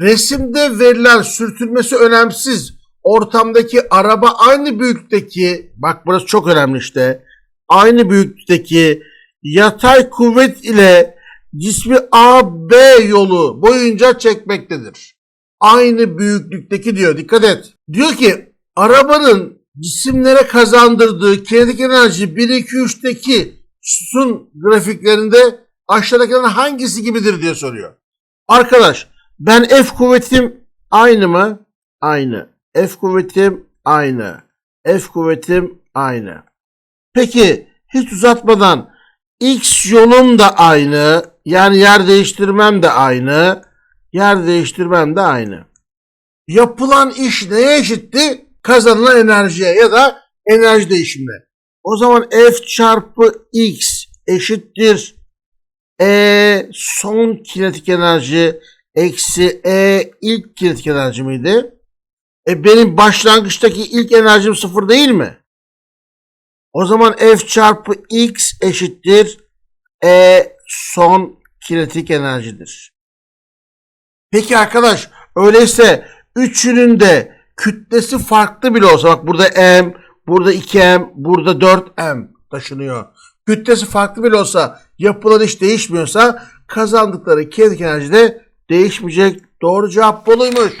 Resimde verilen sürtünmesi önemsiz. Ortamdaki araba aynı büyüklükteki, bak burası çok önemli işte. Aynı büyüklükteki yatay kuvvet ile cismi AB yolu boyunca çekmektedir. Aynı büyüklükteki diyor. Dikkat et. Diyor ki arabanın cisimlere kazandırdığı kinetik enerji 1 2 3'teki sütun grafiklerinde aşağıdakilerden hangisi gibidir diye soruyor. Arkadaş ben F kuvvetim aynı mı? Aynı. F kuvvetim aynı. F kuvvetim aynı. Peki hiç uzatmadan X yolum da aynı. Yani yer değiştirmem de aynı. Yer değiştirmem de aynı. Yapılan iş neye eşitti? Kazanılan enerjiye ya da enerji değişimine. O zaman F çarpı X eşittir E son kinetik enerji eksi E ilk kinetik enerji miydi? E benim başlangıçtaki ilk enerjim sıfır değil mi? O zaman F çarpı X eşittir E son kinetik enerjidir. Peki arkadaş öyleyse üçünün de kütlesi farklı bile olsa bak burada M, burada 2M, burada 4M taşınıyor. Kütlesi farklı bile olsa yapılan iş değişmiyorsa kazandıkları kinetik enerji de değişmeyecek. Doğru cevap Bolu'ymuş.